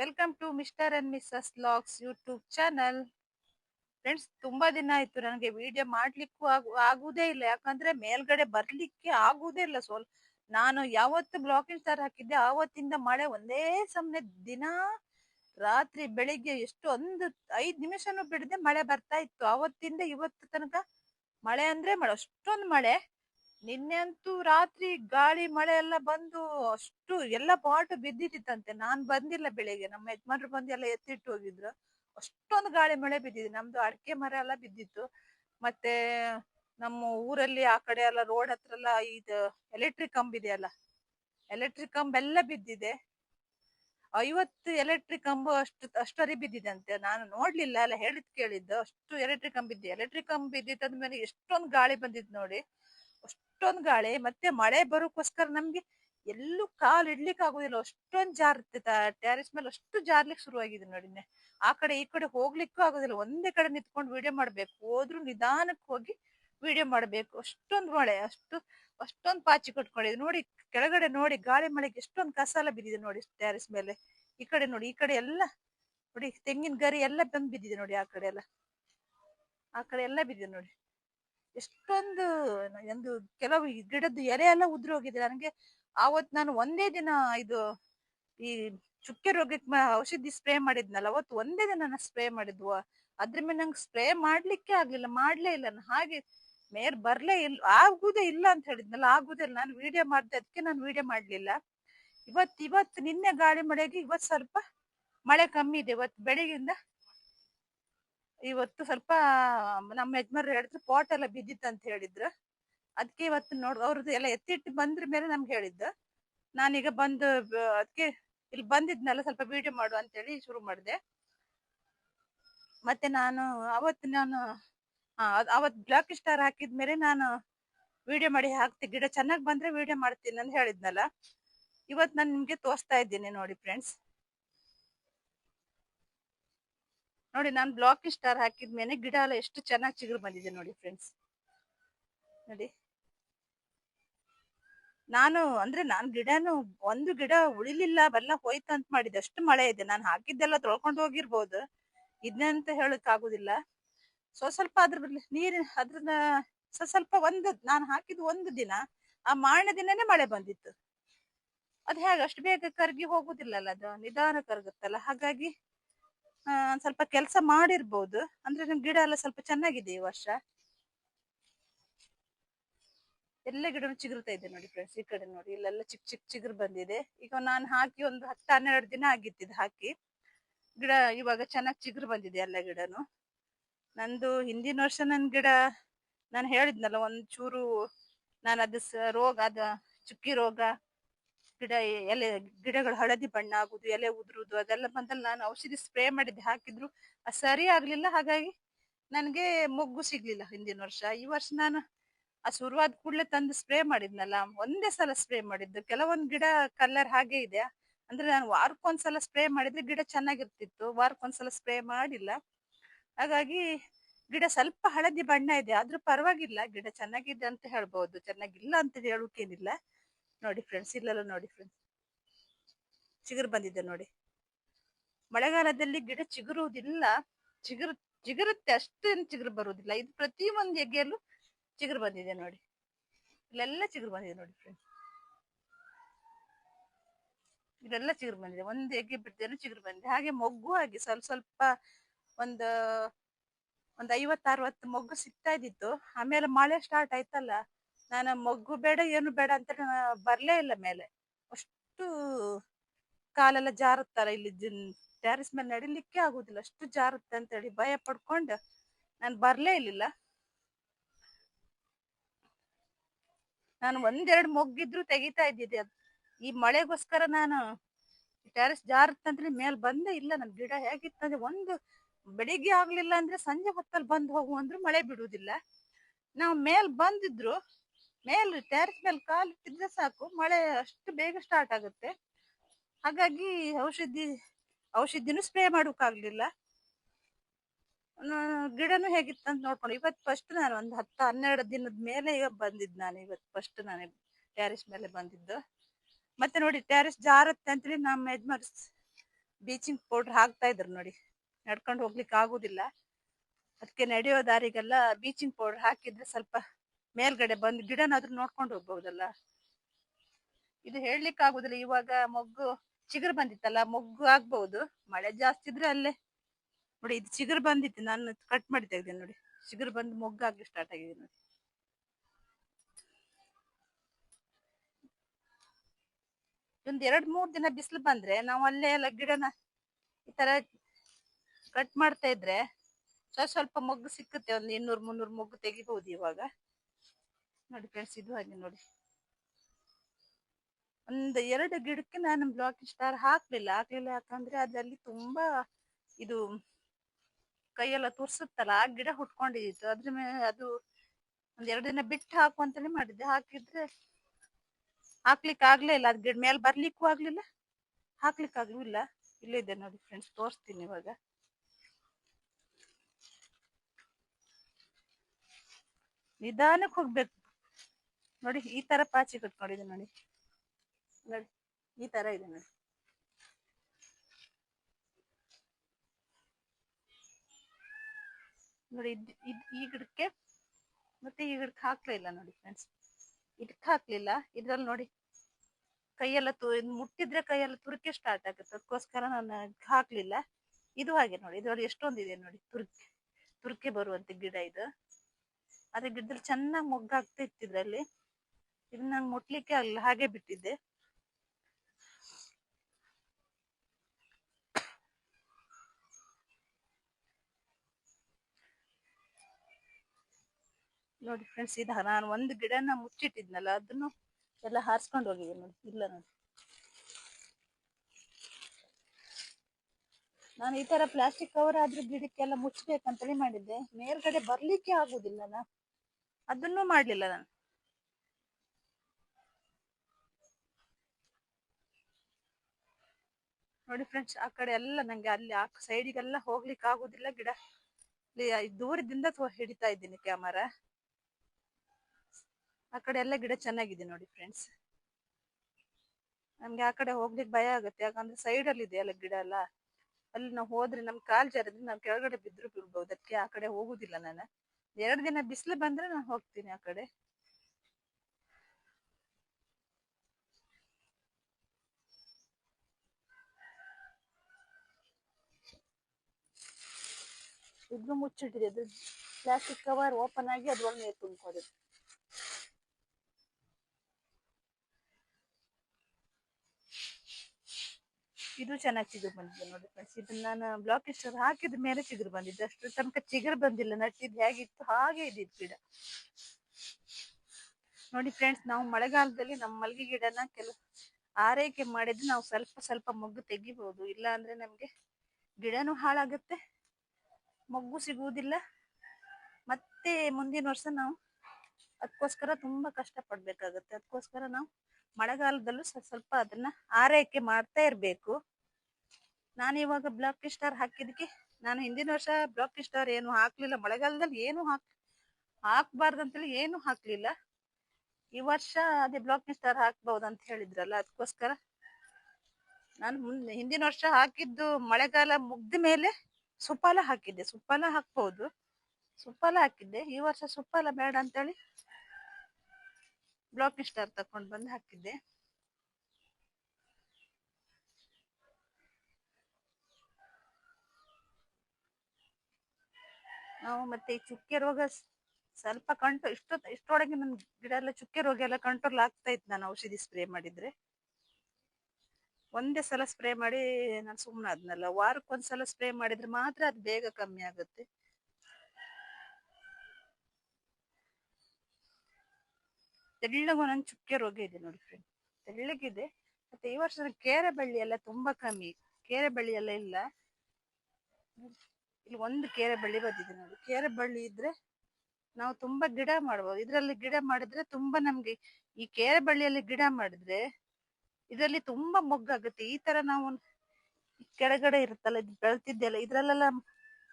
Welcome to mister and missus logs YouTube channel friends ತುಂಬಾ ದಿನ ಆಯ್ತು ನನಗೆ ವಿಡಿಯೋ ಮಾಡ್ಲಿಕ್ಕೂ ಆಗು, ಆಗುದೇ ಇಲ್ಲ. ಯಾಕಂದ್ರೆ ಮೇಲ್ಗಡೆ ಬರ್ಲಿಕ್ಕೆ ಆಗುವುದೇ ಇಲ್ಲ ಸ್ವಲ್ಪ ನಾನು ಯಾವತ್ತು ಬ್ಲಾಕಿಂಗ್ ಸ್ಟಾರ್ ಹಾಕಿದ್ದೆ, ಆವತ್ತಿಂದ ಮಳೆ ಒಂದೇ ಸಮನೆ ದಿನ, ರಾತ್ರಿ, ಬೆಳಿಗ್ಗೆ ಎಷ್ಟು ಒಂದು ಐದ್ ನಿಮಿಷನೂ ಬಿಡದೆ ಮಳೆ ಬರ್ತಾ ಇತ್ತು. ಆವತ್ತಿಂದ ಇವತ್ತು ತನಕ ಮಳೆ ಅಂದ್ರೆ ಮಳೆ, ಅಷ್ಟೊಂದು ಮಳೆ. ನಿನ್ನೆ ಅಂತೂ ರಾತ್ರಿ ಗಾಳಿ, ಮಳೆ ಎಲ್ಲ ಬಂದು ಅಷ್ಟು ಎಲ್ಲ ಪಾಟು ಬಿದ್ದಿತ್ತಂತೆ ನಾನ್ ಬಂದಿಲ್ಲ ಬೆಳಿಗ್ಗೆ. ನಮ್ಮ ಯಜಮಾನ್ರು ಬಂದು ಎಲ್ಲ ಎತ್ತಿಟ್ಟು ಹೋಗಿದ್ರು. ಅಷ್ಟೊಂದು ಗಾಳಿ, ಮಳೆ ಬಿದ್ದಿದೆ. ನಮ್ದು ಅಡಿಕೆ ಮರ ಎಲ್ಲ ಬಿದ್ದಿತ್ತು. ಮತ್ತೆ ನಮ್ಮ ಊರಲ್ಲಿ ಆ ಕಡೆ ಎಲ್ಲ ರೋಡ್ ಹತ್ರ ಎಲ್ಲ ಇದು ಎಲೆಕ್ಟ್ರಿಕ್ ಕಂಬ ಇದೆಯಲ್ಲ ಎಲೆಕ್ಟ್ರಿಕ್ ಕಂಬ ಎಲ್ಲ ಬಿದ್ದಿದೆ. ಐವತ್ತು ಎಲೆಕ್ಟ್ರಿಕ್ ಕಂಬ ಅಷ್ಟು, ಅಷ್ಟರಿ ಬಿದ್ದಿದಂತೆ ನಾನು ನೋಡ್ಲಿಲ್ಲ ಅಲ್ಲ ಹೇಳಿದ್ ಕೇಳಿದ್ದು. ಅಷ್ಟು ಎಲೆಕ್ಟ್ರಿಕ್ ಕಂಬ ಬಿದ್ದೆ ಎಲೆಕ್ಟ್ರಿಕ್ ಕಂಬ ಬಿದ್ದಿತ್ತಂದ ಮೇಲೆ ಎಷ್ಟೊಂದು ಗಾಳಿ ಬಂದಿದ್ ನೋಡಿ. ಅಷ್ಟೊಂದು ಗಾಳಿ, ಮತ್ತೆ ಮಳೆ ಬರೋಕ್ಕೋಸ್ಕರ ನಮ್ಗೆ ಎಲ್ಲೂ ಕಾಲ್ ಇಡ್ಲಿಕ್ಕೆ ಆಗುದಿಲ್ಲ. ಅಷ್ಟೊಂದ್ ಜಾರುತ್ತೆ ಟ್ಯಾರಿಸ್ ಮೇಲೆ ಅಷ್ಟು ಜಾರ್ಲಿಕ್ಕೆ ಶುರುವಾಗಿದೆ ನೋಡಿ ನೆ. ಆ ಕಡೆ ಈ ಕಡೆ ಹೋಗ್ಲಿಕ್ಕೂ ಆಗೋದಿಲ್ಲ. ಒಂದೇ ಕಡೆ ನಿಂತ್ಕೊಂಡು ವಿಡಿಯೋ ಮಾಡ್ಬೇಕು. ಹೋದ್ರು ನಿಧಾನಕ್ಕೆ ಹೋಗಿ ವಿಡಿಯೋ ಮಾಡ್ಬೇಕು. ಅಷ್ಟೊಂದು ಮಳೆ, ಅಷ್ಟು, ಅಷ್ಟೊಂದು ಪಾಚಿ ಕಟ್ಕೊಂಡಿದೆ. ನೋಡಿ, ಕೆಳಗಡೆ ನೋಡಿ, ಗಾಳಿ ಮಳೆಗೆ ಎಷ್ಟೊಂದು ಕಸ ಎಲ್ಲ ಬಿದ್ದಿದೆ ನೋಡಿ ಟ್ಯಾರಿಸ್ ಮೇಲೆ. ಈ ಕಡೆ ನೋಡಿ, ಈ ಕಡೆ ಎಲ್ಲ ನೋಡಿ, ತೆಂಗಿನ ಗರಿ ಎಲ್ಲ ಬಂದ್ ಬಿದ್ದಿದೆ ನೋಡಿ ಆ ಕಡೆ ಎಲ್ಲ. ಆ ಕಡೆ ಎಲ್ಲ ಬಿದ್ದಿದೆ ನೋಡಿ. ಎಷ್ಟೊಂದು ಒಂದು ಕೆಲವು ಈ ಗಿಡದ್ದು ಎಲೆ ಎಲ್ಲ ಉದುರಿ ಹೋಗಿದೆ. ನನಗೆ ಆವತ್ ನಾನು ಒಂದೇ ದಿನ ಇದು ಈ ಚುಕ್ಕೆ ರೋಗಕ್ಕೆ ಔಷಧಿ ಸ್ಪ್ರೇ ಮಾಡಿದ್ನಲ್ಲ, ಅವತ್ತು ಒಂದೇ ದಿನ ನಾನು ಸ್ಪ್ರೇ ಮಾಡಿದ್ವು ಅದ್ರ ಮೇಲೆ ನಂಗೆ ಸ್ಪ್ರೇ ಮಾಡ್ಲಿಕ್ಕೆ ಆಗ್ಲಿಲ್ಲ, ಮಾಡ್ಲೇ ಇಲ್ಲ ಹಾಗೆ ಮೇರ್ ಬರ್ಲೇ ಇಲ್ಲ ಆಗುದೇ ಇಲ್ಲ ಅಂತ ಹೇಳಿದ್ನಲ್ಲ, ಆಗುದೇ ಇಲ್ಲ. ನಾನು ವಿಡಿಯೋ ಮಾಡಿದೆ ಅದಕ್ಕೆ ನಾನು ವಿಡಿಯೋ ಮಾಡ್ಲಿಲ್ಲ. ಇವತ್ ಇವತ್ತು ನಿನ್ನೆ ಗಾಳಿ ಮಳೆಗೆ ಇವತ್ ಸ್ವಲ್ಪ ಮಳೆ ಕಮ್ಮಿ ಇದೆ. ಇವತ್ತು ಬೆಳಿಗ್ಗೆಯಿಂದ ಇವತ್ತು ಸ್ವಲ್ಪ, ನಮ್ಮ ಯಜಮಾನ್ರು ಹೇಳಿದ್ರು ಪಾಟ್ ಎಲ್ಲ ಬಿದ್ದಿತ್ತು ಅಂತ ಹೇಳಿದ್ರು. ಅದಕ್ಕೆ ಇವತ್ತು ನೋಡ್, ಅವ್ರದ್ದು ಎಲ್ಲ ಎತ್ತಿಟ್ಟು ಬಂದ್ರ ಮೇಲೆ ನಮ್ಗೆ ಹೇಳಿದ್ದು. ನಾನೀಗ ಬಂದು ಅದಕ್ಕೆ ಇಲ್ಲಿ ಬಂದಿದ್ನಲ್ಲ ಸ್ವಲ್ಪ ವಿಡಿಯೋ ಮಾಡು ಅಂತೇಳಿ ಶುರು ಮಾಡಿದೆ. ಮತ್ತೆ ನಾನು ಅವತ್ತು ನಾನು ಅವತ್ ಬ್ಲಾಕ್ ಸ್ಟಾರ್ ಹಾಕಿದ್ಮೇಲೆ ನಾನು ವಿಡಿಯೋ ಮಾಡಿ ಹಾಕ್ತೀನಿ ಗಿಡ ಚೆನ್ನಾಗಿ ಬಂದ್ರೆ ವಿಡಿಯೋ ಮಾಡ್ತೀನಿ ಅಂತ ಹೇಳಿದ್ನಲ್ಲ. ಇವತ್ ನಾನು ನಿಮ್ಗೆ ತೋರಿಸ್ತಾ ಇದ್ದೀನಿ ನೋಡಿ ಫ್ರೆಂಡ್ಸ್ ನೋಡಿ, ನಾನು ಬ್ಲಾಕ್ ಸ್ಟಾರ್ ಹಾಕಿದ್ಮೇಲೆ ಗಿಡ ಎಲ್ಲ ಎಷ್ಟು ಚೆನ್ನಾಗಿ ಚಿಗುರು ಬಂದಿದೆ ನೋಡಿ ಫ್ರೆಂಡ್ಸ್ ನೋಡಿ. ನಾನು ಅಂದ್ರೆ ನಾನ್ ಗಿಡನು ಒಂದು ಗಿಡ ಉಳಿಲಿಲ್ಲ ಬೆಲ್ಲ ಹೋಯ್ತ ಅಂತ ಮಾಡಿದೆ. ಅಷ್ಟು ಮಳೆ ಇದೆ. ನಾನು ಹಾಕಿದ್ದೆಲ್ಲ ತೊಳ್ಕೊಂಡು ಹೋಗಿರ್ಬೋದು. ಇದನ್ನಂತ ಹೇಳಕ್ ಆಗುದಿಲ್ಲ. ಸೊ, ಸ್ವಲ್ಪ ಅದ್ರ ನೀರಿನ ಅದ್ರನ್ನ ಸ್ವ ಸ್ವಲ್ಪ ಒಂದು, ನಾನು ಹಾಕಿದ ಒಂದು ದಿನ, ಆ ಮಾರನೇ ದಿನನೇ ಮಳೆ ಬಂದಿತ್ತು. ಅದ್ ಹೇಗೆ ಅಷ್ಟು ಬೇಗ ಕರ್ಗಿ ಹೋಗುದಿಲ್ಲಲ್ಲ, ಅದು ನಿಧಾನ ಕರಗುತ್ತಲ್ಲ. ಹಾಗಾಗಿ ಸ್ವಲ್ಪ ಕೆಲಸ ಮಾಡಿರ್ಬೋದು. ಅಂದ್ರೆ ನಮ್ ಗಿಡ ಎಲ್ಲ ಸ್ವಲ್ಪ ಚೆನ್ನಾಗಿದೆ ಈ ವರ್ಷ? ಎಲ್ಲ ಗಿಡ ಚಿಗುರ್ತಾ ಇದೆ ನೋಡಿ ಫ್ರೆಂಡ್ಸ್ ಈ ಕಡೆ ನೋಡಿ. ಇಲ್ಲೆಲ್ಲ ಚಿಕ್ಕ ಚಿಕ್ಕ ಚಿಗುರು ಬಂದಿದೆ. ಈಗ ನಾನು ಹಾಕಿ ಒಂದು ಹತ್ತು ಹನ್ನೆರಡು ದಿನ ಆಗಿತ್ತಿದ್ ಹಾಕಿ. ಗಿಡ ಇವಾಗ ಚೆನ್ನಾಗಿ ಚಿಗುರು ಬಂದಿದೆ ಎಲ್ಲ ಗಿಡನು. ನಂದು ಹಿಂದಿನ ವರ್ಷ ನನ್ ಗಿಡ ನಾನು ಹೇಳಿದ್ನಲ್ಲ, ಒಂದ್ ಚೂರು ನಾನು ಅದು ರೋಗ, ಅದ ಚುಕ್ಕಿ ರೋಗ ಗಿಡ, ಎಲೆ, ಗಿಡಗಳು ಹಳದಿ ಬಣ್ಣ ಆಗುದು ಎಲೆ ಉದುರುದು ಅದೆಲ್ಲ ಬಂದಲ್ಲಿ ನಾನು ಔಷಧಿ ಸ್ಪ್ರೇ ಮಾಡಿದ್ದೆ, ಹಾಕಿದ್ರು. ಸರಿ ಆಗ್ಲಿಲ್ಲ, ಹಾಗಾಗಿ ನನಗೆ ಮೊಗ್ಗು ಸಿಗ್ಲಿಲ್ಲ ಹಿಂದಿನ ವರ್ಷ. ಈ ವರ್ಷ ನಾನು ಆ ಶುರುವಾದ ಕೂಡಲೇ ತಂದು ಸ್ಪ್ರೇ ಮಾಡಿದ್ನಲ್ಲ, ಒಂದೇ ಸಲ ಸ್ಪ್ರೇ ಮಾಡಿದ್ದು. ಕೆಲವೊಂದು ಗಿಡ ಕಲರ್ ಹಾಗೆ ಇದೆ. ಅಂದ್ರೆ ನಾನು ವಾರಕ್ಕೊಂದ್ಸಲ ಸ್ಪ್ರೇ ಮಾಡಿದ್ರೆ ಗಿಡ ಚೆನ್ನಾಗಿರ್ತಿತ್ತು. ವಾರಕ್ಕೊಂದ್ಸಲ ಸ್ಪ್ರೇ ಮಾಡಿಲ್ಲ. ಹಾಗಾಗಿ ಗಿಡ ಸ್ವಲ್ಪ ಹಳದಿ ಬಣ್ಣ ಇದೆ. ಆದ್ರೂ ಪರವಾಗಿಲ್ಲ. ಗಿಡ ಚೆನ್ನಾಗಿದೆ ಅಂತ ಹೇಳ್ಬಹುದು ಚೆನ್ನಾಗಿಲ್ಲ ಅಂತ ಹೇಳೋಕೇನಿಲ್ಲ ನೋಡಿ ಫ್ರೆಂಡ್ಸ್ ಇಲ್ಲೆಲ್ಲ ನೋಡಿ ಫ್ರೆಂಡ್ಸ್ ಚಿಗುರು ಬಂದಿದೆ ನೋಡಿ. ಮಳೆಗಾಲದಲ್ಲಿ ಗಿಡ ಚಿಗುರುವುದಿಲ್ಲ, ಚಿಗುರು, ಚಿಗುರುತ್ತೆ, ಅಷ್ಟೇನು ಚಿಗುರು ಬರುವುದಿಲ್ಲ. ಇದು ಪ್ರತಿ ಒಂದು ಎಗ್ಗೆಯಲ್ಲೂ ಚಿಗುರು ಬಂದಿದೆ ನೋಡಿ. ಇಲ್ಲೆಲ್ಲ ಚಿಗುರು ಬಂದಿದೆ ನೋಡಿ ಫ್ರೆಂಡ್ಸ್ ಇದೆಲ್ಲ ಚಿಗುರು ಬಂದಿದೆ. ಒಂದು ಎಗ್ಗೆ ಬಿಡ್ದೇನು ಚಿಗುರು ಬಂದಿದೆ. ಹಾಗೆ ಮೊಗ್ಗು ಹಾಗೆ ಸ್ವಲ್ಪ ಸ್ವಲ್ಪ ಒಂದು ಒಂದು ಐವತ್ತು, ಅರವತ್ತು ಮೊಗ್ಗು ಸಿಗ್ತಾ ಇದ್ದಿತ್ತು. ಆಮೇಲೆ ಮಳೆ ಸ್ಟಾರ್ಟ್ ಆಯ್ತಲ್ಲ ನಾನು ಮೊಗ್ಗು ಬೇಡ, ಏನು ಬೇಡ ಅಂತ ಬರ್ಲೇ ಇಲ್ಲ ಮೇಲೆ. ಅಷ್ಟು ಕಾಲೆಲ್ಲ ಜಾರುತ್ತಲ್ಲ, ಇಲ್ಲಿ ಟ್ಯಾರಿಸ್ ಮೇಲೆ ನಡಿಲಿಕ್ಕೆ ಆಗುದಿಲ್ಲ. ಅಷ್ಟು ಜಾರುತ್ತೆ ಅಂತ ಹೇಳಿ ಭಯ ಪಡ್ಕೊಂಡು ನಾನು ಬರಲೇ ಇಲ್ಲಿಲ್ಲ. ನಾನು ಒಂದೆರಡು ಮೊಗ್ಗಿದ್ರು ತೆಗಿತಾ ಇದ್ದಿದ್ದೆ. ಅದು ಈ ಮಳೆಗೋಸ್ಕರ ನಾನು ಟ್ಯಾರಿಸ್ ಜಾರುತ್ತಂದ್ರೆ ಮೇಲೆ ಬಂದೇ ಇಲ್ಲ. ನನ್ ಗಿಡ ಹೇಗಿತ್ತಂದ್ರೆ ಒಂದು ಬೆಳಿಗ್ಗೆ ಆಗ್ಲಿಲ್ಲ ಅಂದ್ರೆ ಸಂಜೆ ಹೊತ್ತಲ್ಲಿ ಬಂದು ಹೋಗು ಅಂದ್ರು ಮಳೆ ಬಿಡುವುದಿಲ್ಲ ನಾವು ಮೇಲ್ ಬಂದಿದ್ರು ಮೇಲ್ ಟ್ಯಾರಿಸ್ ಮೇಲೆ ಕಾಲು ಇಟ್ಟಿದ್ರೆ ಸಾಕು, ಮಳೆ ಅಷ್ಟು ಬೇಗ ಸ್ಟಾರ್ಟ್ ಆಗುತ್ತೆ. ಹಾಗಾಗಿ ಔಷಧಿ, ಔಷಧಿನೂ ಸ್ಪ್ರೇ ಮಾಡೋಕ್ಕಾಗ್ಲಿಲ್ಲ. ಗಿಡನೂ ಹೇಗಿತ್ತು ಹೇಗಿತ್ತಂತ ನೋಡ್ಕೊಂಡು, ಇವತ್ತು ಫಸ್ಟ್ ನಾನು ಒಂದು ಹತ್ತು, ಹನ್ನೆರಡು ದಿನದ ಮೇಲೆ ಇವಾಗ ಬಂದಿದ್ದು ನಾನು, ಇವತ್ತು ಫಸ್ಟ್ ನಾನು ಟ್ಯಾರಿಸ್ ಮೇಲೆ ಬಂದಿದ್ದು. ಮತ್ತೆ ನೋಡಿ ಟ್ಯಾರಿಸ್ ಜಾರತ್ತೆ ಅಂತೇಳಿ ನಮ್ಮ ಯಜಮಾನ್ ಬೀಚಿಂಗ್ ಪೌಡ್ರ್ ಹಾಕ್ತಾ ಇದ್ರು ನೋಡಿ. ನಡ್ಕೊಂಡು ಹೋಗ್ಲಿಕ್ಕೆ ಆಗೋದಿಲ್ಲ. ಅದಕ್ಕೆ ನಡೆಯೋ ದಾರಿಗೆಲ್ಲ ಬೀಚಿಂಗ್ ಪೌಡ್ರ್ ಹಾಕಿದ್ರೆ ಸ್ವಲ್ಪ ಮೇಲ್ಗಡೆ ಬಂದು ಗಿಡನಾದ್ರೂ ನೋಡ್ಕೊಂಡು ಹೋಗ್ಬಹುದಲ್ಲ? ಇದು ಹೇಳಲಿಕ್ಕೆ ಆಗುದಿಲ್ಲ ಇವಾಗ ಮೊಗ್ಗು ಚಿಗುರು ಬಂದಿತ್ತಲ್ಲ, ಮೊಗ್ಗು ಆಗ್ಬಹುದು, ಮಳೆ ಜಾಸ್ತಿ ಇದ್ರೆ ಅಲ್ಲೇ. ನೋಡಿ, ಇದು ಚಿಗುರು ಬಂದಿತ್ತು, ನಾನು ಕಟ್ ಮಾಡಿ ತೆಗ್ದೆ ನೋಡಿ. ಚಿಗುರು ಬಂದು ಮೊಗ್ಗು ಆಗ್ಲಿ ಸ್ಟಾರ್ಟ್ ಆಗಿದೆ ನೋಡಿ. ಒಂದು ಎರಡ್ ಮೂರ್ ದಿನ ಬಿಸಿಲು ಬಂದ್ರೆ ನಾವು ಅಲ್ಲೇ ಎಲ್ಲ ಗಿಡನ ಈ ತರ ಕಟ್ ಮಾಡ್ತಾ ಇದ್ರೆ ಸ್ವಲ್ಪ ಮೊಗ್ಗು ಸಿಕ್ಕುತ್ತೆ, ಒಂದು ಇನ್ನೂರ್, ಮುನ್ನೂರ್ ಮೊಗ್ಗು ತೆಗಿಬಹುದು ಇವಾಗ. ನೋಡಿ ಫ್ರೆಂಡ್ಸ್, ಇದು ಹಾಗೆ ನೋಡಿ. ಒಂದು ಎರಡು ಗಿಡಕ್ಕೆ ನಾನು ಬ್ಲಾಕ್ ಸ್ಟಾರ್ ಹಾಕ್ಲಿಲ್ಲ. ಹಾಕ್ಲಿಲ್ಲ ಯಾಕಂದ್ರೆ ಅದ್ರಲ್ಲಿ ತುಂಬಾ ಇದು ಕೈಯೆಲ್ಲ ತೋರ್ಸುತ್ತಲ್ಲ, ಆ ಗಿಡ ಹುಟ್ಕೊಂಡಿತ್ತು ಅದ್ರ ಮೇಲೆ ಅದು ಒಂದ್ ಎರಡು ದಿನ ಬಿಟ್ಟು ಹಾಕು ಅಂತಾನೆ ಮಾಡಿದ್ದೆ. ಹಾಕಿದ್ರೆ ಹಾಕ್ಲಿಕ್ಕೆ ಆಗ್ಲೇ ಇಲ್ಲ. ಅದ್ ಗಿಡ ಮೇಲೆ ಬರ್ಲಿಕ್ಕೂ ಆಗ್ಲಿಲ್ಲ, ಹಾಕ್ಲಿಕ್ಕೆ ಆಗ್ಲೂ ಇಲ್ಲ. ಇಲ್ಲೇ ಇದೆ ನೋಡಿ ಫ್ರೆಂಡ್ಸ್, ತೋರಿಸ್ತೀನಿ ಇವಾಗ. ನಿಧಾನಕ್ಕೆ ಹೋಗ್ಬೇಕು. ನೋಡಿ, ಈ ತರ ಪಾಚಿ ಕಟ್ಕೊಂಡಿದೆ ನೋಡಿ. ನೋಡಿ, ಈ ತರ ಇದೆ ನೋಡಿ. ನೋಡಿ ಈ ಗಿಡಕ್ಕೆ ಮತ್ತೆ ಈ ಗಿಡಕ್ಕೆ ಹಾಕ್ಲೇ ಇಲ್ಲ ನೋಡಿ ಫ್ರೆಂಡ್ಸ್ ಇದಕ್ಕೆ ಹಾಕ್ಲಿಲ್ಲ. ಇದ್ರಲ್ಲಿ ನೋಡಿ, ಕೈಯೆಲ್ಲ ತು ಮುಟ್ಟಿದ್ರೆ ಕೈಯೆಲ್ಲ ತುರ್ಕೆ ಸ್ಟಾರ್ಟ್ ಆಗುತ್ತೆ. ಅದಕ್ಕೋಸ್ಕರ ನಾನು ಹಾಕ್ಲಿಲ್ಲ. ಇದು ಹಾಗೆ ನೋಡಿ, ಇದ್ರಲ್ಲಿ ಎಷ್ಟೊಂದಿದೆ ನೋಡಿ ತುರ್ಕೆ ತುರ್ಕೆ ಬರುವಂತ ಗಿಡ ಇದು. ಅದೇ ಗಿಡದಲ್ಲಿ ಚೆನ್ನಾಗಿ ಮೊಗ್ಗಾಗ್ತಾ ಇತ್ತು ಇದ್ರಲ್ಲಿ. ಇದನ್ನ ನಂಗೆ ಮುಟ್ಲಿಕ್ಕೆ ಅಲ್ಲ ಹಾಗೆ ಬಿಟ್ಟಿದ್ದೆ. ನೋಡಿ ಫ್ರೆಂಡ್ಸ್ ಇದು ನಾನು ಒಂದು ಗಿಡನ ಮುಚ್ಚಿಟ್ಟಿದ್ನಲ್ಲ, ಅದನ್ನು ಎಲ್ಲ ಹಾರಿಸ್ಕೊಂಡು ಹೋಗಿದೆ ನೋಡಿ, ಇಲ್ಲ ನೋಡಿ. ನಾನು ಈ ತರ ಪ್ಲಾಸ್ಟಿಕ್ ಕವರ್ ಆದ್ರೂ ಗಿಡಕ್ಕೆಲ್ಲ ಮುಚ್ಚಬೇಕಂತೇಳಿ ಮಾಡಿದ್ದೆ. ಮೇಲ್ಗಡೆ ಬರ್ಲಿಕ್ಕೆ ಆಗುದಿಲ್ಲ ಅದನ್ನೂ ಮಾಡ್ಲಿಲ್ಲ ನಾನು. ನೋಡಿ ಫ್ರೆಂಡ್ಸ್ ಆ ಕಡೆ ಎಲ್ಲ ನಂಗೆ ಅಲ್ಲಿ ಆ ಸೈಡಿಗೆಲ್ಲ ಹೋಗ್ಲಿಕ್ಕೆ ಆಗುದಿಲ್ಲ ಗಿಡ. ದೂರದಿಂದ ಹಿಡಿತಾ ಇದ್ದೀನಿ ಕ್ಯಾಮರಾ ಆ ಕಡೆ ಎಲ್ಲ ಗಿಡ ಚೆನ್ನಾಗಿದೆ ನೋಡಿ ಫ್ರೆಂಡ್ಸ್ ನಮ್ಗೆ ಆ ಕಡೆ ಹೋಗ್ಲಿಕ್ಕೆ ಭಯ ಆಗುತ್ತೆ, ಯಾಕಂದ್ರೆ ಸೈಡ್ ಅಲ್ಲಿ ಇದೆ ಅಲ್ಲ ಗಿಡ ಎಲ್ಲ. ಅಲ್ಲಿ ನಾವು ಹೋದ್ರೆ ನಮ್ ಕಾಲ್ ಜಾರಿದ್ರೆ ನಾವು ಕೆಳಗಡೆ ಬಿದ್ರು ಬಿಡ್ಬೋದು ಅದಕ್ಕೆ ಆ ಕಡೆ ಹೋಗುದಿಲ್ಲ ನಾನು. ಎರಡು ದಿನ ಬಿಸಿಲು ಬಂದ್ರೆ ನಾನು ಹೋಗ್ತೀನಿ ಆ ಕಡೆ. ಇದ್ನು ಮುಚ್ಚಿಟ್ಟಿದೆ. ಅದು ಪ್ಲಾಸ್ಟಿಕ್ ಕವರ್ ಓಪನ್ ಆಗಿ ಅದ್ರೊಳಗೆ ನೀರು ತುಂಬಿಕೊಂಡಿದೆ ಇದು ಚೆನ್ನಾಗಿ ಚಿಗುರು ಬಂದಿದೆ ನೋಡಿ ಫ್ರೆಂಡ್ಸ್ ಇದನ್ನ ನಾನು ಬ್ಲಾಕ್ ಹಾಕಿದ ಮೇಲೆ ಚಿಗುರು ಬಂದಿದೆ. ಅಷ್ಟು ತನಕ ಚಿಗುರು ಬಂದಿಲ್ಲ. ನಟ್ಟಿದ್ದು ಹೇಗಿತ್ತು, ಹಾಗೆ ಇದ್ದಿದ್ದು ಗಿಡ. ನೋಡಿ ಫ್ರೆಂಡ್ಸ್ ನಾವು ಮಳೆಗಾಲದಲ್ಲಿ ನಮ್ಮ ಮಲ್ಲಿಗೆ ಗಿಡನ ಕೆಲವು ಆರೈಕೆ ಮಾಡಿದ್ರೆ ನಾವು ಸ್ವಲ್ಪ ಸ್ವಲ್ಪ ಮೊಗ್ಗು ತೆಗಿಬಹುದು ಇಲ್ಲ ಅಂದ್ರೆ ನಮ್ಗೆ ಗಿಡನೂ ಹಾಳಾಗುತ್ತೆ. ಮೊಗ್ಗು ಸಿಗುವುದಿಲ್ಲ. ಮತ್ತೆ ಮುಂದಿನ ವರ್ಷ ನಾವು ಅದಕ್ಕೋಸ್ಕರ ತುಂಬಾ ಕಷ್ಟ ಪಡ್ಬೇಕಾಗತ್ತೆ ಅದಕ್ಕೋಸ್ಕರ ನಾವು ಮಳೆಗಾಲದಲ್ಲೂ ಸ್ವಲ್ಪ ಸ್ವಲ್ಪ ಅದನ್ನ ಆರೈಕೆ ಮಾಡ್ತಾ ಇರಬೇಕು. ನಾನು ಇವಾಗ ಬ್ಲಾಕ್ ಸ್ಟಾರ್ ಹಾಕಿದಕ್ಕೆ ನಾನು ಹಿಂದಿನ ವರ್ಷ ಬ್ಲಾಕ್ ಸ್ಟಾರ್ ಏನು ಹಾಕ್ಲಿಲ್ಲ. ಮಳೆಗಾಲದಲ್ಲಿ ಏನು ಹಾಕ್, ಹಾಕ್ಬಾರ್ದಂತೇಳಿ ಏನು ಹಾಕ್ಲಿಲ್ಲ. ಈ ವರ್ಷ ಅದೇ ಬ್ಲಾಕ್ ಸ್ಟಾರ್ ಹಾಕ್ಬಹುದು ಅಂತ ಹೇಳಿದ್ರಲ್ಲ, ಅದಕ್ಕೋಸ್ಕರ ನಾನು ಮುಂದೆ, ಹಿಂದಿನ ವರ್ಷ ಹಾಕಿದ್ದು ಮಳೆಗಾಲ ಮುಗ್ದ ಮೇಲೆ ಸುಫಲ ಹಾಕಿದ್ದೆ, ಸುಪ್ಪಾಲ ಹಾಕ್ಬಹುದು ಸುಪ್ಪಲ ಹಾಕಿದ್ದೆ, ಈ ವರ್ಷ ಸುಪ್ಪಲ ಬೇಡ ಅಂತೇಳಿ ಬ್ಲಾಕ್ ಸ್ಟಾರ್ ತಕೊಂಡ್ ಬಂದು ಹಾಕಿದ್ದೆ. ನಾವು ಮತ್ತೆ ಈ ಚುಕ್ಕೆ ರೋಗ ಸ್ವಲ್ಪ ಕಂಟು ಇಷ್ಟು ಇಷ್ಟೊಳಗೆ ನನ್ ಗಿಡ ಎಲ್ಲ, ಚುಕ್ಕೆ ರೋಗ ಎಲ್ಲ ಕಂಟ್ರೋಲ್ ಆಗ್ತಾ ಇತ್ತು ನಾನು ಔಷಧಿ ಸ್ಪ್ರೇ ಮಾಡಿದ್ರೆ. ಒಂದೇ ಸಲ ಸ್ಪ್ರೇ ಮಾಡಿ ನಾನು ಸುಮ್ಮನಾದ್ನಲ್ಲ ಸಲ ಸ್ಪ್ರೇ ಮಾಡಿದ್ರೆ ಮಾತ್ರ ಅದು ಬೇಗ ಕಮ್ಮಿ ಆಗುತ್ತೆ. ತೆಳ್ಳಗೂ ನನ್ ಚುಕ್ಕೆ ರೋಗ ಇದೆ ನೋಡಿ ಫ್ರೆಂಡ್ ತೆಳ್ಳಗಿದೆ, ಮತ್ತೆ ಈ ವರ್ಷ ಕೇರೆ ಬಳ್ಳಿ ಎಲ್ಲ ತುಂಬಾ ಕಮ್ಮಿ. ಕೇರೆ ಬಳ್ಳಿ ಎಲ್ಲ ಇಲ್ಲ. ಇಲ್ಲಿ ಒಂದು ಕೇರೆ ಬಳ್ಳಿ ಬಂದಿದೆ ನೋಡಿ. ಕೇರೆ ಬಳ್ಳಿ ಇದ್ರೆ ನಾವು ತುಂಬಾ ಗಿಡ ಮಾಡ್ಬೋದು. ಇದ್ರಲ್ಲಿ ಗಿಡ ಮಾಡಿದ್ರೆ ತುಂಬಾ ನಮ್ಗೆ ಈ ಕೇರೆ ಬಳ್ಳಿಯಲ್ಲಿ ಗಿಡ ಮಾಡಿದ್ರೆ ಇದರಲ್ಲಿ ತುಂಬಾ ಮೊಗ್ಗಾಗುತ್ತೆ. ಈ ತರ ನಾವು ಕೆಳಗಡೆ ಇರುತ್ತಲ್ಲ, ಇದು ಬೆಳ್ತಿದ್ದೆಲ್ಲ ಇದ್ರಲ್ಲೆಲ್ಲ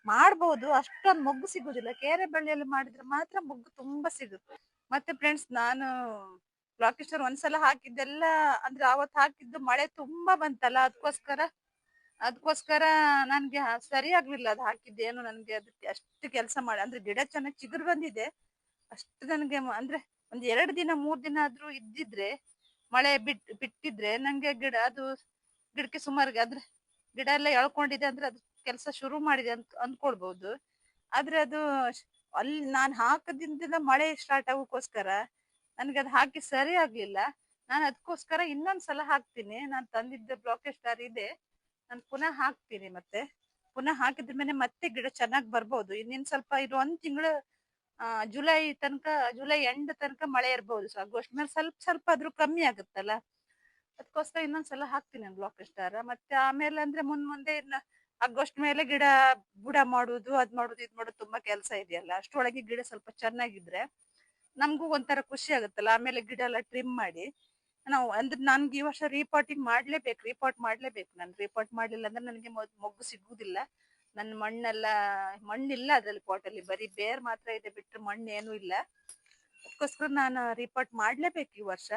ಮಾಡ್ಬೋದು. ಅಷ್ಟೊಂದು ಮೊಗ್ಗು ಸಿಗುದಿಲ್ಲ. ಕೇರೆ ಬಳ್ಳಿಯಲ್ಲಿ ಮಾಡಿದ್ರೆ ಮಾತ್ರ ಮೊಗ್ಗು ತುಂಬಾ ಸಿಗುತ್ತೆ. ಮತ್ತೆ ಫ್ರೆಂಡ್ಸ್ ನಾನು ಬ್ಲಾಕ್ ಸ್ಟಾರ್ ಒಂದ್ಸಲ ಹಾಕಿದ್ದೆಲ್ಲ, ಅಂದ್ರೆ ಅವತ್ ಹಾಕಿದ್ದು ಮಳೆ ತುಂಬಾ ಬಂತಲ್ಲ ಅದಕ್ಕೋಸ್ಕರ ಅದಕ್ಕೋಸ್ಕರ ನನ್ಗೆ ಸರಿ ಆಗ್ಲಿಲ್ಲ ಅದು ಹಾಕಿದ್ದೇನು ನನ್ಗೆ ಅದಕ್ಕೆ ಅಷ್ಟು ಕೆಲಸ ಮಾಡಿ, ಅಂದ್ರೆ ಗಿಡ ಚೆನ್ನಾಗಿ ಚಿಗುರು ಬಂದಿದೆ. ಅಷ್ಟು ನನಗೆ ಅಂದ್ರೆ ಒಂದ್ ಎರಡು ದಿನ, ಮೂರ್ ದಿನ ಆದ್ರೂ ಇದ್ದಿದ್ರೆ ಮಳೆ ಬಿಟ್, ಬಿಟ್ಟಿದ್ರೆ ನಂಗೆ ಗಿಡ ಅದು ಗಿಡಕ್ಕೆ ಸುಮಾರಿಗೆ ಅಂದ್ರೆ ಗಿಡ ಎಲ್ಲ ಎಳ್ಕೊಂಡಿದೆ ಅಂದ್ರೆ ಅದು ಕೆಲಸ ಶುರು ಮಾಡಿದೆ ಅಂತ ಅಂದ್ಕೊಳ್ಬಹುದು ಆದ್ರೆ ಅದು ಅಲ್ಲಿ ನಾನ್ ಹಾಕದಿಂದ ಮಳೆ ಸ್ಟಾರ್ಟ್ ಆಗೋಕ್ಕೋಸ್ಕರ ನನ್ಗೆ ಅದು ಹಾಕಿ ಸರಿ ಆಗ್ಲಿಲ್ಲ. ನಾನು ಅದಕ್ಕೋಸ್ಕರ ಇನ್ನೊಂದ್ಸಲ ಹಾಕ್ತೀನಿ. ನಾನು ತಂದಿದ್ದ ಬ್ಲಾಕ್ ಸ್ಟಾರ್ ಇದೆ. ನಾನು ಪುನಃ ಹಾಕ್ತೀನಿ ಮತ್ತೆ. ಪುನಃ ಹಾಕಿದ್ರ ಮೇಲೆ ಮತ್ತೆ ಗಿಡ ಚೆನ್ನಾಗಿ ಬರ್ಬೋದು. ಇನ್ನಿನ್ ಸ್ವಲ್ಪ ಇದು ಒಂದು ತಿಂಗಳು ಜುಲೈ ತನಕ, ಜುಲೈ ಎಂಡ್ ತನಕ ಮಳೆ ಇರ್ಬೋದು. ಸೊ ಆಗಸ್ಟ್ ಮೇಲೆ ಸ್ವಲ್ಪ ಸ್ವಲ್ಪ ಆದ್ರೂ ಕಮ್ಮಿ ಆಗುತ್ತಲ್ಲ? ಅದಕ್ಕೋಸ್ಕರ ಇನ್ನೊಂದ್ಸಲ ಹಾಕ್ತೀನಿ ನಾನು ಬ್ಲಾಕ್ ಸ್ಟಾರ್ ಮತ್ತೆ ಆಮೇಲೆ ಅಂದ್ರೆ ಮುಂದ್ ಮುಂದೆ ಇನ್ನ ಆಗಸ್ಟ್ ಮೇಲೆ ಗಿಡ, ಬುಡ ಮಾಡುದು, ಅದ್ ಮಾಡುದು, ಇದ್ ಮಾಡುದು ತುಂಬಾ ಕೆಲಸ ಇದೆಯಲ್ಲ? ಅಷ್ಟೊಳಗೆ ಗಿಡ ಸ್ವಲ್ಪ ಚೆನ್ನಾಗಿದ್ರೆ ನಮಗೂ ಒಂಥರ ಖುಷಿ ಆಗುತ್ತಲ್ಲ? ಆಮೇಲೆ ಗಿಡ ಎಲ್ಲ ಟ್ರಿಮ್ ಮಾಡಿ ನಾವು ಅಂದ್ರೆ ನನ್ಗೆ ಈ ವರ್ಷ ರೀಪಾಟಿಂಗ್ ಮಾಡ್ಲೇಬೇಕು ರೀಪಾಟ್ ಮಾಡ್ಲೇಬೇಕು. ನಾನು ರೀಪಾಟ್ ಮಾಡ್ಲಿಲ್ಲ ಅಂದ್ರೆ ನನಗೆ ಮೊಗ್ಗು ಸಿಗುವುದಿಲ್ಲ ನನ್ನ ಮಣ್ಣೆಲ್ಲ, ಮಣ್ಣಿಲ್ಲ ಅದ್ರಲ್ಲಿ ಪಾಟಲ್ಲಿ ಬರೀ ಬೇರ್ ಮಾತ್ರ ಇದೆ ಬಿಟ್ಟರೆ ಮಣ್ಣು ಏನೂ ಇಲ್ಲ. ಅದಕ್ಕೋಸ್ಕರ ನಾನು ರಿಪೋರ್ಟ್ ಮಾಡ್ಲೇಬೇಕು ಈ ವರ್ಷ.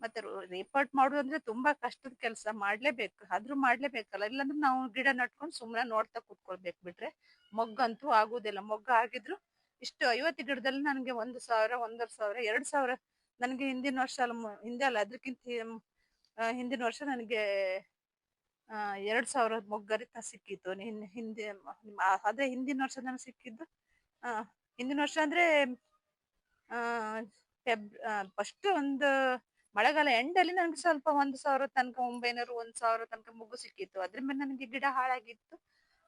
ಮತ್ತೆ ರಿಪೋರ್ಟ್ ಮಾಡುದು ತುಂಬಾ ಕಷ್ಟದ ಕೆಲಸ. ಮಾಡ್ಲೇಬೇಕು. ಆದ್ರೂ ಮಾಡ್ಲೇಬೇಕಲ್ಲ. ಇಲ್ಲಾಂದ್ರೆ ನಾವು ಗಿಡ ನಟ್ಕೊಂಡು ಸುಮ್ಮನೆ ನೋಡ್ತಾ ಕೂತ್ಕೊಳ್ಬೇಕು ಬಿಟ್ರೆ ಮೊಗ್ಗಂತೂ ಆಗುದಿಲ್ಲ. ಮೊಗ್ಗ ಆಗಿದ್ರು ಇಷ್ಟು ಐವತ್ತು ಗಿಡದಲ್ಲಿ ನನಗೆ ಒಂದು ಸಾವಿರ, ಒಂದೂವರೆ ಸಾವಿರ, ಎರಡು ಸಾವಿರ ನನಗೆ ಹಿಂದಿನ ವರ್ಷ ಅಲ್ಲ ಹಿಂದೆ ಅಲ್ಲ, ಅದಕ್ಕಿಂತ ಹಿಂದಿನ ವರ್ಷ ನನಗೆ ಎರಡ್ ಸಾವಿರ ಮೊಗ್ಗರಿತ ಸಿಕ್ಕಿತ್ತು. ಹಿಂದೆ ಆದ್ರೆ ಹಿಂದಿನ ವರ್ಷ ಸಿಕ್ಕಿದ್ದು. ಹಿಂದಿನ ವರ್ಷ ಅಂದ್ರೆ ಫೆಬ್ ಫಸ್ಟ್ ಒಂದು ಮಳೆಗಾಲ ಎಂಡಲ್ಲಿ ನನಗೆ ಸ್ವಲ್ಪ ಒಂದು ಸಾವಿರ ತನಕ ಒಂಬೈನೂರು ಒಂದ್ ಸಾವಿರ ತನಕ ಮೊಗ್ಗು ಸಿಕ್ಕಿತ್ತು. ಅದ್ರ ಮೇಲೆ ನನಗೆ ಗಿಡ ಹಾಳಾಗಿತ್ತು.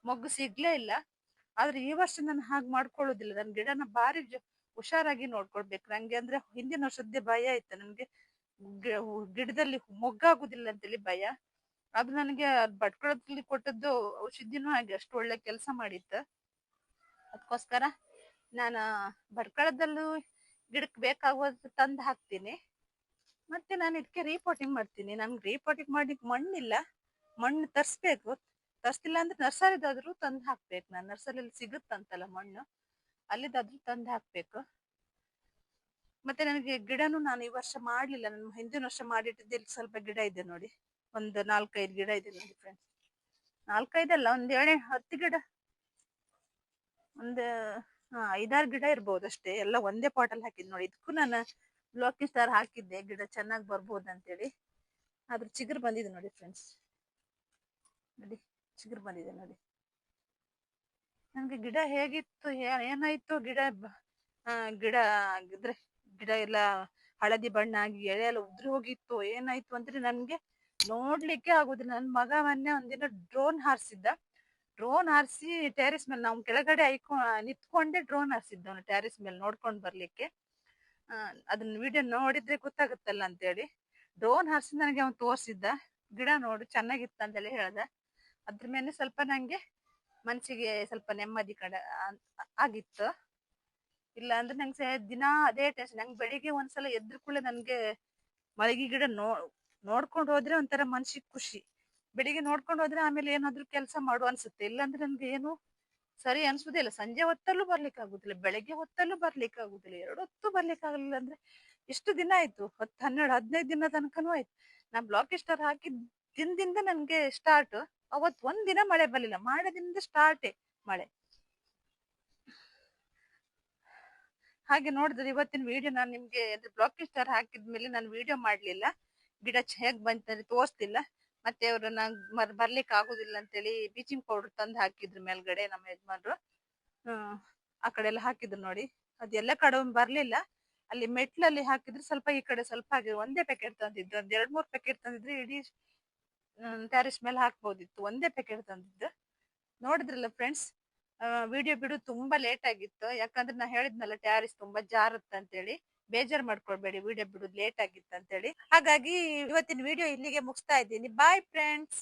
ಮೊಗ್ಗು ಸಿಗ್ಲೇ ಇಲ್ಲ. ಆದ್ರೆ ಈ ವರ್ಷ ನಾನು ಹಾಗೆ ಮಾಡ್ಕೊಳ್ಳೋದಿಲ್ಲ. ನನ್ನ ಗಿಡನ ಭಾರಿ ಹುಷಾರಾಗಿ ನೋಡ್ಕೊಳ್ಬೇಕು. ನಂಗೆ ಅಂದ್ರೆ ಹಿಂದಿನ ವರ್ಷದ್ದೇ ಭಯ ಇತ್ತು. ನನ್ಗೆ ಗಿಡದಲ್ಲಿ ಮೊಗ್ಗಾಗುದಿಲ್ಲ ಅಂತೇಳಿ ಭಯ. ಅದು ನನಗೆ ಭಟ್ಕಳದಲ್ಲಿ ಕೊಟ್ಟದ್ದು ಔಷಧಿನೂ ಹಾಗೆ ಅಷ್ಟು ಒಳ್ಳೆ ಕೆಲಸ ಮಾಡಿತ್ತು. ಅದಕ್ಕೋಸ್ಕರ ನಾನು ಭಟ್ಕಳದಲ್ಲೂ ಗಿಡಕ್ಕೆ ಬೇಕಾಗೋದು ತಂದು ಹಾಕ್ತೀನಿ. ಮತ್ತೆ ನಾನು ಇದಕ್ಕೆ ರೀಪೋರ್ಟಿಂಗ್ ಮಾಡ್ತೀನಿ. ನಮ್ಗೆ ರೀಪೋಟಿಂಗ್ ಮಾಡ್ಲಿಕ್ಕೆ ಮಣ್ಣಿಲ್ಲ. ಮಣ್ಣು ತರಿಸ್ಬೇಕು. ತರಿಸ್ತಿಲ್ಲ ಅಂದ್ರೆ ನರ್ಸರಿದಾದ್ರೂ ತಂದು ಹಾಕ್ಬೇಕು ನಾನು. ನರ್ಸರಿಯಲ್ಲಿ ಸಿಗುತ್ತಂತಲ್ಲ ಮಣ್ಣು. ಅಲ್ಲಿದಾದ್ರೂ ತಂದು ಹಾಕ್ಬೇಕು. ಮತ್ತೆ ನನಗೆ ಗಿಡನು ನಾನು ಈ ವರ್ಷ ಮಾಡಲಿಲ್ಲ. ನಾನು ಹಿಂದಿನ ವರ್ಷ ಮಾಡಿಟ್ಟಿದ್ದೆ. ಸ್ವಲ್ಪ ಗಿಡ ಇದೆ ನೋಡಿ. ಒಂದು ನಾಲ್ಕೈದು ಗಿಡ ಇದೆ ನೋಡಿ ಫ್ರೆಂಡ್ಸ್ ನಾಲ್ಕೈದಲ್ಲ, ಒಂದ್ ಏಳೆ ಹತ್ತು ಗಿಡ. ಒಂದು ಐದಾರು ಗಿಡ ಇರ್ಬೋದು ಅಷ್ಟೇ. ಎಲ್ಲ ಒಂದೇ ಪಾಟಲ್ಲಿ ಹಾಕಿದ್ ನೋಡಿ. ಇದಕ್ಕೂ ನಾನು ಬ್ಲಾಕಿಂಗ್ ಸ್ಟಾರ್ ಹಾಕಿದ್ದೆ. ಗಿಡ ಚೆನ್ನಾಗಿ ಬರ್ಬೋದು ಅಂತೇಳಿ. ಆದ್ರೆ ಚಿಗುರು ಬಂದಿದೆ ನೋಡಿ ಫ್ರೆಂಡ್ಸ್ ನೋಡಿ, ಚಿಗುರು ಬಂದಿದೆ ನೋಡಿ. ನನ್ಗೆ ಗಿಡ ಹೇಗಿತ್ತು ಏನಾಯ್ತು? ಗಿಡ ಗಿಡ ಆಗಿದ್ರೆ, ಗಿಡ ಎಲ್ಲ ಹಳದಿ ಬಣ್ಣ ಆಗಿ ಎಳೆ ಎಲ್ಲ ಉದ್ರಿ ಹೋಗಿತ್ತು. ಏನಾಯ್ತು ಅಂದ್ರೆ ನನ್ಗೆ ನೋಡ್ಲಿಕ್ಕೆ ಆಗುದಿಲ್ಲ. ನನ್ನ ಮಗ ಮೊನ್ನೆ ಒಂದಿನ ಡ್ರೋನ್ ಹಾರಿಸಿದ್ದ. ಡ್ರೋನ್ ಹಾರಿಸಿ ಟೆರೆಸ್ ಮೇಲೆ ನಾವು ಕೆಳಗಡೆ ಐಕೊ, ನಿತ್ಕೊಂಡೆ ಡ್ರೋನ್ ಹಾರಿಸಿದ್ದ ಅವನು ಟೆರೆಸ್ ಮೇಲೆ ನೋಡ್ಕೊಂಡು ಬರ್ಲಿಕ್ಕೆ. ಅದನ್ನ ವಿಡಿಯೋ ನೋಡಿದ್ರೆ ಗೊತ್ತಾಗುತ್ತಲ್ಲ ಅಂತೇಳಿ. ಡ್ರೋನ್ ಹಾರಿಸಿ ನನಗೆ ಅವನು ತೋರಿಸಿದ್ದ. ಗಿಡ ನೋಡು, ಚೆನ್ನಾಗಿತ್ತು ಅಂತೇಳಿ ಹೇಳ್ದ. ಅದ್ರ ಮೇಲೆ ಸ್ವಲ್ಪ ನಂಗೆ ಮನಸ್ಸಿಗೆ ಸ್ವಲ್ಪ ನೆಮ್ಮದಿ ಕಡ ಆಗಿತ್ತು. ಇಲ್ಲ ಅಂದ್ರೆ ನಂಗೆ ದಿನ ಅದೇ ಟೆನ್ಷನ್. ನಂಗೆ ಬೆಳಿಗ್ಗೆ ಒಂದ್ಸಲ ಎದ್ರ ಕೂಡ ನನ್ಗೆ ಮಲಗಿ ಗಿಡ ನೋ ನೋಡ್ಕೊಂಡು ಹೋದ್ರೆ ಒಂಥರ ಮನ್ಸಿಗೆ ಖುಷಿ. ಬೆಳಿಗ್ಗೆ ನೋಡ್ಕೊಂಡು ಹೋದ್ರೆ ಆಮೇಲೆ ಏನಾದ್ರೂ ಕೆಲಸ ಮಾಡು ಅನ್ಸುತ್ತೆ. ಇಲ್ಲಾಂದ್ರೆ ನನ್ಗೆ ಏನು ಸರಿ ಅನ್ಸುದಿಲ್ಲ ಸಂಜೆ ಹೊತ್ತಲ್ಲೂ ಬರ್ಲಿಕ್ಕೆ ಆಗುದಿಲ್ಲ. ಬೆಳಗ್ಗೆ ಹೊತ್ತಲ್ಲೂ ಬರ್ಲಿಕ್ಕೆ ಆಗುದಿಲ್ಲ. ಎರಡು ಹೊತ್ತು ಬರ್ಲಿಕ್ಕೆ ಆಗಲಿಲ್ಲ ಅಂದ್ರೆ ಎಷ್ಟು ದಿನ ಆಯ್ತು. ಹತ್ತು ಹನ್ನೆರಡು, ಹದಿನೈದು ದಿನ ತನಕನೂ ಆಯ್ತು. ನಾ ಬ್ಲಾಕ್ ಸ್ಟಾರ್ ಹಾಕಿದ ದಿನದಿಂದ ನನ್ಗೆ ಸ್ಟಾರ್ಟ್ ಅವತ್ ಒಂದ್ ದಿನ ಮಳೆ ಬರ್ಲಿಲ್ಲ. ಮಾಡದಿಂದ ಸ್ಟಾರ್ಟೇ ಮಳೆ. ಹಾಗೆ ನೋಡಿದ್ರೆ ಇವತ್ತಿನ ವಿಡಿಯೋ ನಾನು ನಿಮ್ಗೆ ಅಂದ್ರೆ ಬ್ಲಾಕ್ ಸ್ಟಾರ್ ಹಾಕಿದ್ಮೇಲೆ ನಾನು ವಿಡಿಯೋ ಮಾಡ್ಲಿಲ್ಲ. ಗಿಡ ಹೇಗ್ ಬಂತಂದ್ರೆ ತೋರಿಸ್ತಿಲ್ಲ ಮತ್ತೆ ಅವರು ನಂಗ್ ಮರ್- ಬರ್ಲಿಕ್ಕೆ ಆಗುದಿಲ್ಲ ಅಂತೇಳಿ ಬೀಚಿಂಗ್ ಪೌಡರ್ ತಂದು ಹಾಕಿದ್ರು ಮೇಲ್ಗಡೆ ನಮ್ಮ ಯಜಮಾನ್ರು. ಆ ಕಡೆ ಎಲ್ಲ ಹಾಕಿದ್ರು ನೋಡಿ. ಅದೆಲ್ಲ ಕಡೆ ಬರ್ಲಿಲ್ಲ. ಅಲ್ಲಿ ಮೆಟ್ಲಲ್ಲಿ ಹಾಕಿದ್ರೆ ಸ್ವಲ್ಪ ಈ ಕಡೆ ಸ್ವಲ್ಪ ಆಗಿದೆ ಒಂದೇ ಪ್ಯಾಕೆಟ್ ತಂದಿದ್ರು. ಒಂದ್ ಎರಡ್ ಮೂರ್ ಪ್ಯಾಕೆಟ್ ತಂದಿದ್ರೆ ಇಡೀ ಟ್ಯಾರಿಸ್ ಮೇಲೆ ಹಾಕ್ಬೋದಿತ್ತು. ಒಂದೇ ಪ್ಯಾಕೆಟ್ ತಂದಿದ್ದು. ನೋಡಿದ್ರಲ್ಲ ಫ್ರೆಂಡ್ಸ್ ವಿಡಿಯೋ ಬಿಡು ತುಂಬಾ ಲೇಟ್ ಆಗಿತ್ತು. ಯಾಕಂದ್ರೆ ನಾ ಹೇಳಿದ್ನಲ್ಲ ಟ್ಯಾರಿಸ್ ತುಂಬಾ ಜಾರುತ್ತ ಅಂತೇಳಿ ಬೇಜಾರ್ ಮಾಡ್ಕೊಳ್ಬೇಡಿ ವಿಡಿಯೋ ಬಿಡುದು ಲೇಟ್ ಆಗಿತ್ತು ಅಂತೇಳಿ ಹಾಗಾಗಿ ಇವತ್ತಿನ ವಿಡಿಯೋ ಇಲ್ಲಿಗೆ ಮುಗಿಸ್ತಾ ಇದ್ದೀನಿ. Bye friends